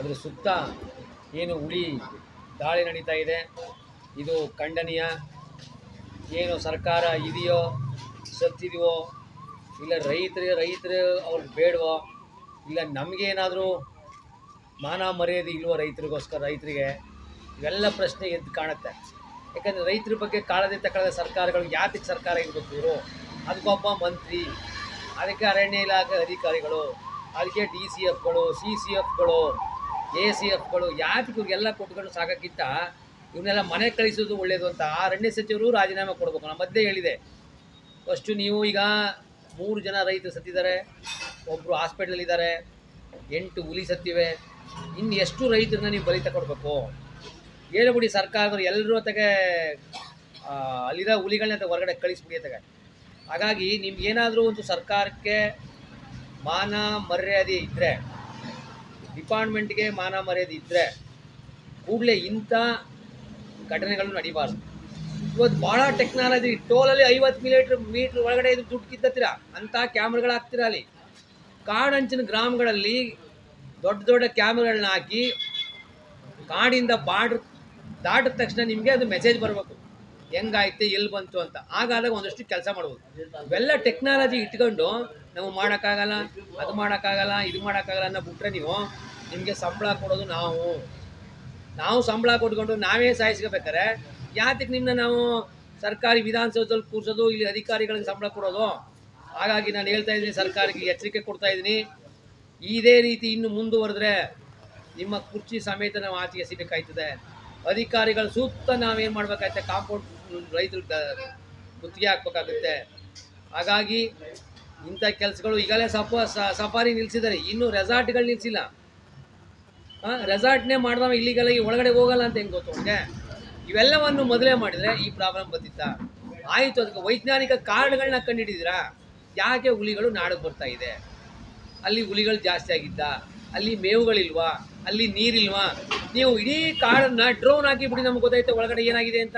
ಅದ್ರ ಸುತ್ತ ಏನು ಉಳಿ ದಾಳಿ ನಡೀತಾ ಇದೆ? ಇದು ಖಂಡನೀಯ? ಏನು ಸರ್ಕಾರ ಇದೆಯೋ, ಸತ್ತಿದೆಯೋ, ಇಲ್ಲ ರೈತರಿಗೆ ರೈತರು ಅವ್ರಿಗೆ ಬೇಡವೋ, ಇಲ್ಲ ನಮಗೇನಾದರೂ ಮಾನ ಮರ್ಯಾದೆ ಇಲ್ವೋ ರೈತರಿಗೋಸ್ಕರ, ರೈತರಿಗೆ? ಇವೆಲ್ಲ ಪ್ರಶ್ನೆ ಎದ್ದು ಕಾಣುತ್ತೆ. ಯಾಕಂದರೆ ರೈತರ ಬಗ್ಗೆ ಕಾಳಜಿ ತಗೊಳ್ಳದ ಸರ್ಕಾರಗಳು ಯಾತಕ್ಕೆ ಸರ್ಕಾರ ಇರಬೇಕು ಇವರು ಅದಕ್ಕೊಬ್ಬ ಮಂತ್ರಿ, ಅದಕ್ಕೆ ಅರಣ್ಯ ಇಲಾಖೆ ಅಧಿಕಾರಿಗಳು, ಅದಕ್ಕೆ ಡಿ ಸಿ ಎಫ್ಗಳು ಸಿ ಸಿ ಎಫ್ಗಳು ಎ ಸಿ ಎಫ್ಗಳು ಯಾತಕ್ಕೆ ಇವ್ರಿಗೆಲ್ಲ ಕೊಟ್ಕೊಂಡು ಸಾಕೋಕ್ಕಿಂತ ಇವನ್ನೆಲ್ಲ ಮನೆ ಕಳಿಸೋದು ಒಳ್ಳೆಯದು ಅಂತ ಅರಣ್ಯ ಸಚಿವರು ರಾಜೀನಾಮೆ ಕೊಡಬೇಕು. ನಮ್ಮ ಮಧ್ಯೆ ಹೇಳಿದೆ. ಫಸ್ಟು ನೀವು ಈಗ ಮೂರು ಜನ ರೈತರು ಸತ್ತಿದ್ದಾರೆ. ಒಬ್ಬರು ಹಾಸ್ಪಿಟ್ಲಲ್ಲಿದ್ದಾರೆ ಎಂಟು ಹುಲಿ ಸತ್ತಿವೆ. ಇನ್ನು ಎಷ್ಟು ರೈತರನ್ನ ನೀವು ಬಲಿ ತಗೊಡ್ಬೇಕು ಹೇಳ್ಬಿಡಿ ಸರ್ಕಾರದವ್ರು ಎಲ್ಲರೂ ಅತ್ತಗೆ ಅಲ್ಲಿರೋ ಹುಲಿಗಳನ್ನ ಹೊರಗಡೆ ಕಳಿಸ್ಬಿಡಿ ಅತ್ತಗೆ ಹಾಗಾಗಿ ನಿಮ್ಗೆ ಏನಾದರೂ ಒಂದು ಸರ್ಕಾರಕ್ಕೆ ಮಾನ ಮರ್ಯಾದೆ ಇದ್ದರೆ ಡಿಪಾರ್ಟ್ಮೆಂಟ್ಗೆ ಮಾನ ಮರ್ಯಾದೆ ಇದ್ದರೆ ಕೂಡಲೇ ಇಂಥ ಘಟನೆಗಳು ನಡಿಬಾರ್ದು. ಇವತ್ತು ಭಾಳ ಟೆಕ್ನಾಲಜಿ ಟೋಲಲ್ಲಿ ಐವತ್ತು ಮೀಟರ್ ಮೀಟ್ರ್ ಒಳಗಡೆ ಇದು ದುಡ್ಡು ಕಿತ್ತತ್ತೀರ? ಅಂಥ ಕ್ಯಾಮ್ರಾಗಳು ಹಾಕ್ತೀರ ಅಲ್ಲಿ. ಕಾಡಂಚಿನ ಗ್ರಾಮಗಳಲ್ಲಿ ದೊಡ್ಡ ದೊಡ್ಡ ಕ್ಯಾಮ್ರಾಗಳನ್ನ ಹಾಕಿ ಕಾಡಿಂದ ಬಾರ್ಡ್ರ್ ದಾಟಿದ ತಕ್ಷಣ ನಿಮಗೆ ಅದು ಮೆಸೇಜ್ ಬರಬೇಕು. ಹೆಂಗಾಯ್ತು, ಎಲ್ಲಿ ಬಂತು ಅಂತ. ಹಾಗಾದಾಗ ಒಂದಷ್ಟು ಕೆಲಸ ಮಾಡ್ಬೋದು. ಇವೆಲ್ಲ ಟೆಕ್ನಾಲಜಿ ಇಟ್ಕೊಂಡು ನಾವು ಮಾಡೋಕ್ಕಾಗಲ್ಲ, ಅದು ಮಾಡೋಕ್ಕಾಗಲ್ಲ, ಇದು ಮಾಡೋಕ್ಕಾಗಲ್ಲ ಅನ್ನೋ ಬಿಟ್ರೆ ನೀವು ನಿಮಗೆ ಸಂಬಳ ಕೊಡೋದು ನಾವು. ನಾವು ಸಂಬಳ ಕೊಟ್ಕೊಂಡು ನಾವೇ ಸಾಯಿಸ್ಕೋಬೇಕಾರೆ ಯಾತಕ್ಕೆ ನಿಮ್ಮನ್ನ ನಾವು ಸರ್ಕಾರಿ ವಿಧಾನಸೌಧದಲ್ಲಿ ಕೂರಿಸೋದು, ಇಲ್ಲಿ ಅಧಿಕಾರಿಗಳಿಗೆ ಸಂಬಳ ಕೊಡೋದು? ಹಾಗಾಗಿ ನಾನು ಹೇಳ್ತಾ ಇದ್ದೀನಿ, ಸರ್ಕಾರಕ್ಕೆ ಎಚ್ಚರಿಕೆ ಕೊಡ್ತಾ ಇದ್ದೀನಿ. ಇದೇ ರೀತಿ ಇನ್ನು ಮುಂದುವರೆದ್ರೆ ನಿಮ್ಮ ಕುರ್ಚಿ ಸಮೇತ ನಾವು ಆಚೆಗೆ ಸಿಗಬೇಕಾಯ್ತದೆ ಅಧಿಕಾರಿಗಳ ಸೂಕ್ತ ನಾವೇನು ಮಾಡ್ಬೇಕಾಗುತ್ತೆ ಕಾಂಪೌಂಡ್ ರೈತರು ಗುತ್ತಿಗೆ ಹಾಕ್ಬೇಕಾಗುತ್ತೆ. ಹಾಗಾಗಿ ಇಂಥ ಕೆಲಸಗಳು ಈಗಲೇ ಸಫ ಸಫಾರಿ ನಿಲ್ಲಿಸಿದ್ದಾರೆ ಇನ್ನೂ ರೆಸಾರ್ಟ್ಗಳು ನಿಲ್ಲಿಸಿಲ್ಲ ರೆಸಾರ್ಟ್ನೇ ಮಾಡಿದವ ಇಲ್ಲಿಗಲಾಗಿ ಒಳಗಡೆ ಹೋಗಲ್ಲ ಅಂತ ಹೆಂಗೆ ಗೊತ್ತು ಅವ್ನಿಗೆ ಇವೆಲ್ಲವನ್ನು ಮೊದಲೇ ಮಾಡಿದರೆ ಈ ಪ್ರಾಬ್ಲಮ್ ಬಂದಿತ್ತ? ಆಯಿತು, ಅದಕ್ಕೆ ವೈಜ್ಞಾನಿಕ ಕಾರಣಗಳನ್ನ ಕಂಡುಹಿಡಿದಿರಾ ಯಾಕೆ ಹುಲಿಗಳು ನಾಡಿಗೆ ಬರ್ತಾ ಇದೆ? ಅಲ್ಲಿ ಹುಲಿಗಳು ಜಾಸ್ತಿ ಆಗಿದ್ದ? ಅಲ್ಲಿ ಮೇವುಗಳಿಲ್ವಾ? ಅಲ್ಲಿ ನೀರಿಲ್ವಾ? ನೀವು ಇಡೀ ಕಾಡನ್ನ ಡ್ರೋನ್ ಹಾಕಿ ಬಿಡಿ ನಮ್ಗೆ ಗೊತ್ತಾಯ್ತು ಒಳಗಡೆ ಏನಾಗಿದೆ ಅಂತ.